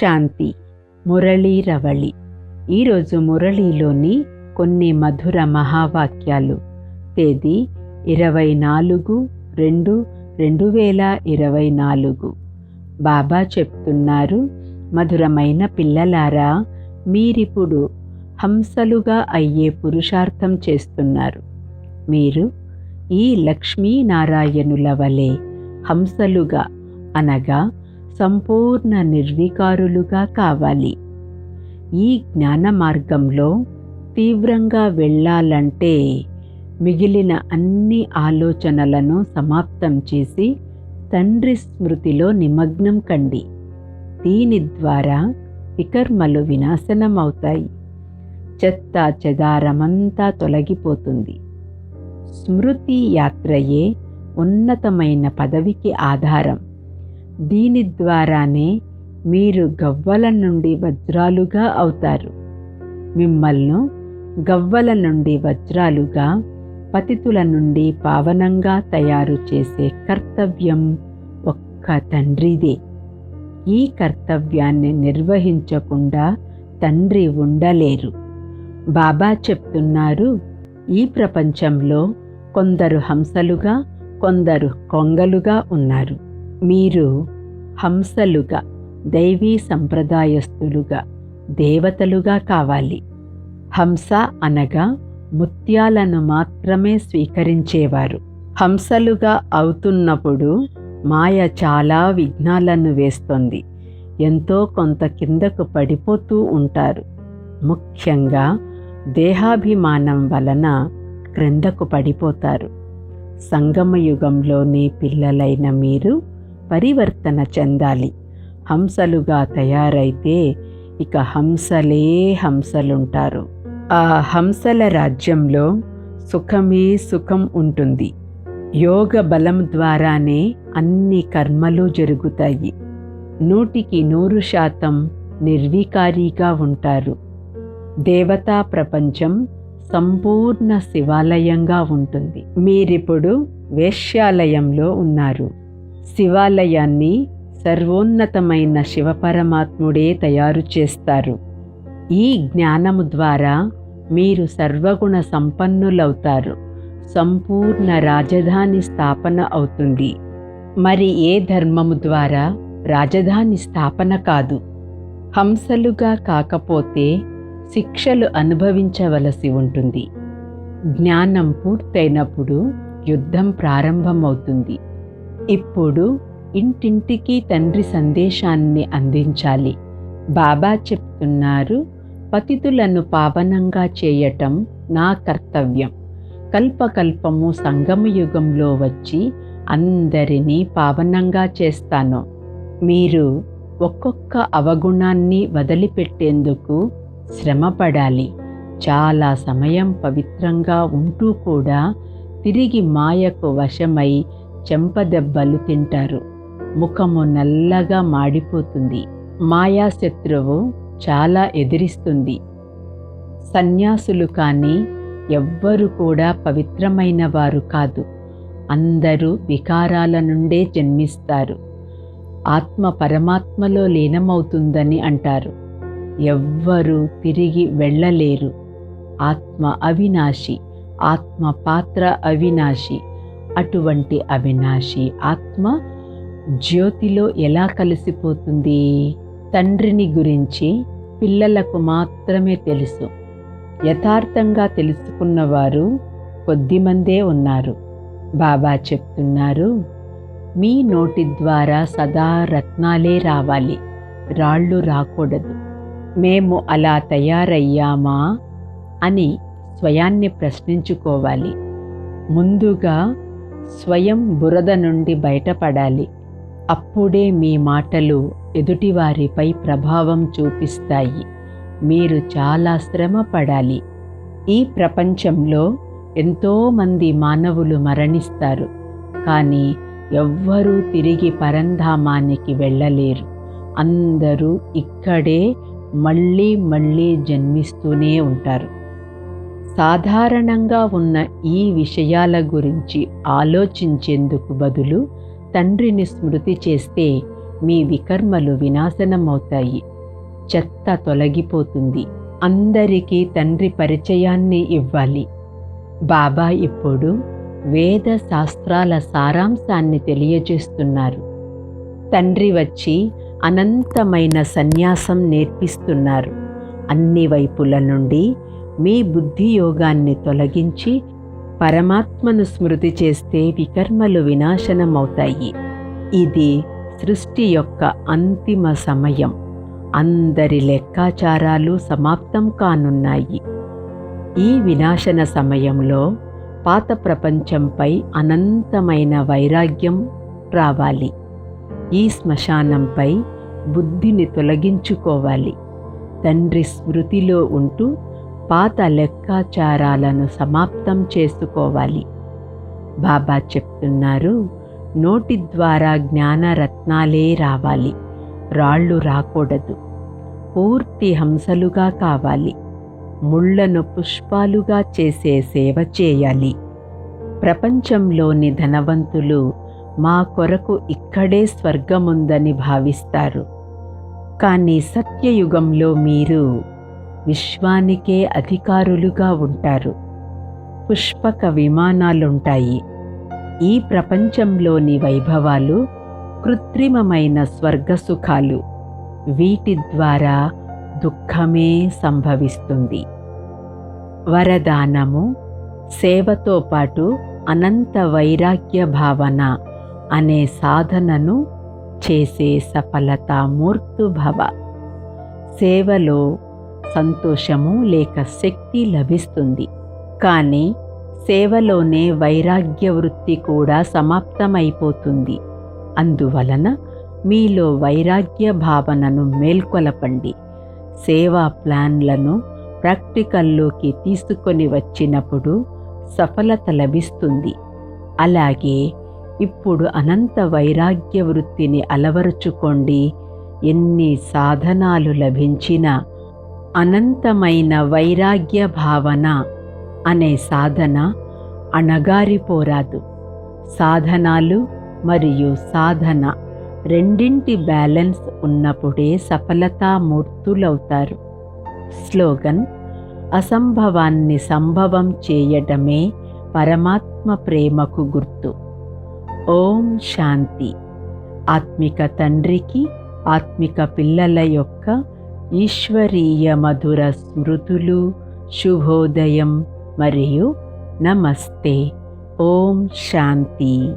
శాంతి మురళీ రవళి. ఈరోజు మురళీలోని కొన్ని మధుర మహావాక్యాలు. తేదీ ఇరవై నాలుగు రెండు రెండు వేల ఇరవై నాలుగు బాబా చెప్తున్నారు మధురమైన పిల్లలారా మీరిప్పుడు హంసలుగా అయ్యే పురుషార్థం చేస్తున్నారు. మీరు ఈ లక్ష్మీనారాయణుల వలె హంసలుగా అనగా సంపూర్ణ నిర్వికారులుగా కావాలి. ఈ జ్ఞాన మార్గంలో తీవ్రంగా వెళ్ళాలంటే మిగిలిన అన్ని ఆలోచనలను సమాప్తం చేసి తండ్రి స్మృతిలో నిమగ్నం కండి. దీని ద్వారా వికర్మలు వినాశనమవుతాయి. చెత్త చెదారమంతా తొలగిపోతుంది. స్మృతి యాత్రయే ఉన్నతమైన పదవికి ఆధారం. దీని ద్వారానే మీరు గవ్వల నుండి వజ్రాలుగా అవుతారు. మిమ్మల్ని గవ్వల నుండి వజ్రాలుగా పతితుల నుండి పావనంగా తయారు చేసే కర్తవ్యం ఒక్క తండ్రిదే. ఈ కర్తవ్యాన్ని నిర్వహించకుండా తండ్రి ఉండలేరు. బాబా చెప్తున్నారు ఈ ప్రపంచంలో కొందరు హంసలుగా కొందరు కొంగలుగా ఉన్నారు. మీరు హంసలుగా దైవీ సంప్రదాయస్తులుగా దేవతలుగా కావాలి. హంస అనగా ముత్యాలను మాత్రమే స్వీకరించేవారు. హంసలుగా అవుతున్నప్పుడు మాయ చాలా విఘ్నాలను వేస్తుంది. ఎంతో కొంత కిందకు పడిపోతూ ఉంటారు. ముఖ్యంగా దేహాభిమానం వలన క్రిందకు పడిపోతారు. సంగమయుగంలోని పిల్లలైన మీరు పరివర్తన చెందాలి. హంసలుగా తయారైతే ఇక హంసలే హంసలుంటారు. ఆ హంసల రాజ్యంలో సుఖమే సుఖం ఉంటుంది. యోగ బలం ద్వారానే అన్ని కర్మలు జరుగుతాయి. నూటికి నూరు శాతం నిర్వికారిగా ఉంటారు. దేవతా ప్రపంచం సంపూర్ణ శివాలయంగా ఉంటుంది. మీరిప్పుడు వేశ్యాలయంలో ఉన్నారు. శివాలయాన్ని సర్వోన్నతమైన శివపరమాత్ముడే తయారు చేస్తారు. ఈ జ్ఞానము ద్వారా మీరు సర్వగుణ సంపన్నులవుతారు. సంపూర్ణ రాజధాని స్థాపన అవుతుంది. మరి ఏ ధర్మము ద్వారా రాజధాని స్థాపన కాదు? హంసలుగా కాకపోతే శిక్షలు అనుభవించవలసి ఉంటుంది. జ్ఞానం పూర్తయినప్పుడు యుద్ధం ప్రారంభమవుతుంది. ఇప్పుడు ఇంటింటికి తండ్రి సందేశాన్ని అందించాలి. బాబా చెప్తున్నారు పతితులను పావనంగా చేయటం నా కర్తవ్యం. కల్పకల్పము సంగమయుగంలో వచ్చి అందరినీ పావనంగా చేస్తాను. మీరు ఒక్కొక్క అవగుణాన్ని వదిలిపెట్టేందుకు శ్రమపడాలి. చాలా సమయం పవిత్రంగా ఉంటూ కూడా తిరిగి మాయకు వశమై చెంపదెబ్బలు తింటారు. ముఖము నల్లగా మాడిపోతుంది. మాయాశత్రువు చాలా ఎదిరిస్తుంది. సన్యాసులు కానీ ఎవ్వరు కూడా పవిత్రమైన వారు కాదు. అందరూ వికారాల నుండే జన్మిస్తారు. ఆత్మ పరమాత్మలో లీనమవుతుందని అంటారు. ఎవ్వరూ తిరిగి వెళ్ళలేరు. ఆత్మ అవినాశి ఆత్మ పాత్ర అవినాశి. అటువంటి అవినాశి ఆత్మ జ్యోతిలో ఎలా కలిసిపోతుంది? తండ్రిని గురించి పిల్లలకు మాత్రమే తెలుసు. యథార్థంగా తెలుసుకున్నవారు కొద్దిమందే ఉన్నారు. బాబా చెప్తున్నారు మీ నోటి ద్వారా సదా రత్నాలే రావాలి. రాళ్ళు రాకూడదు. మేము అలా తయారయ్యామా? అని స్వయాన్ని ప్రశ్నించుకోవాలి. ముందుగా స్వయం బురద నుండి బయటపడాలి. అప్పుడే మీ మాటలు ఎదుటివారిపై ప్రభావం చూపిస్తాయి. మీరు చాలా శ్రమ పడాలి ఈ ప్రపంచంలో ఎంతోమంది మానవులు మరణిస్తారు. కానీ ఎవ్వరూ తిరిగి పరంధామానికి వెళ్ళలేరు. అందరూ ఇక్కడే మళ్ళీ మళ్ళీ జన్మిస్తూనే ఉంటారు. సాధారణంగా ఉన్న ఈ విషయాల గురించి ఆలోచించేందుకు బదులు తండ్రిని స్మృతి చేస్తే మీ వికర్మలు వినాశనమవుతాయి. చెత్త తొలగిపోతుంది. అందరికీ తండ్రి పరిచయాన్ని ఇవ్వాలి. బాబా ఇప్పుడు వేద శాస్త్రాల సారాంశాన్ని తెలియజేస్తున్నారు. తండ్రి వచ్చి అనంతమైన సన్యాసం నేర్పిస్తున్నారు. అన్ని వైపుల నుండి మీ బుద్ధి యోగాన్ని తొలగించి పరమాత్మను స్మృతి చేస్తే వికర్మలు వినాశనమవుతాయి. ఇది సృష్టి యొక్క అంతిమ సమయం. అందరి లెక్కాచారాలు సమాప్తం కానున్నాయి. ఈ వినాశన సమయంలో పాత ప్రపంచంపై అనంతమైన వైరాగ్యం రావాలి. ఈ శ్మశానంపై బుద్ధిని తొలగించుకోవాలి. తండ్రి స్మృతిలో ఉంటూ పాత లెక్కాచారాలను సమాప్తం చేసుకోవాలి. బాబా చెప్తున్నారు నోటి ద్వారా జ్ఞానరత్నాలే రావాలి రాళ్ళు రాకూడదు. పూర్తి హంసలుగా కావాలి ముళ్ళను పుష్పాలుగా చేసే సేవ చేయాలి. ప్రపంచంలోని ధనవంతులు మా కొరకు ఇక్కడే స్వర్గముందని భావిస్తారు. కానీ సత్యయుగంలో మీరు విశ్వానికే అధికారులుగా ఉంటారు. పుష్పక విమానాలుంటాయి. ఈ ప్రపంచంలోని వైభవాలు కృత్రిమమైన స్వర్గసుఖాలు. వీటి ద్వారా దుఃఖమే సంభవిస్తుంది. వరదానము సేవతో పాటు అనంత వైరాగ్య భావన అనే సాధనను చేసే సఫలతామూర్తుభవ. సేవలో సంతోషము లేక శక్తి లభిస్తుంది. కానీ సేవలోనే వైరాగ్య వృత్తి కూడా సమాప్తమైపోతుంది. అందువలన మీలో వైరాగ్య భావనను మేల్కొలపండి. సేవా ప్లాన్లను ప్రాక్టికల్లోకి తీసుకొని వచ్చినప్పుడు సఫలత లభిస్తుంది. అలాగే ఇప్పుడు అనంత వైరాగ్య వృత్తిని అలవరుచుకోండి. ఎన్ని సాధనాలు లభించినా అనంతమైన వైరాగ్య భావన అనే సాధన అణగారిపోరాదు. సాధనాలు మరియు సాధన రెండింటి బ్యాలెన్స్ ఉన్నప్పుడే సఫలతామూర్తులవుతారు. స్లోగన్ అసంభవాన్ని సంభవం చేయడమే పరమాత్మ ప్రేమకు గుర్తు. ఓం శాంతి. ఆత్మిక తండ్రికి ఆత్మిక పిల్లల యొక్క ఈశ్వరీయ మధుర స్మృతులు శుభోదయం మరియు నమస్తే. ఓం శాంతి.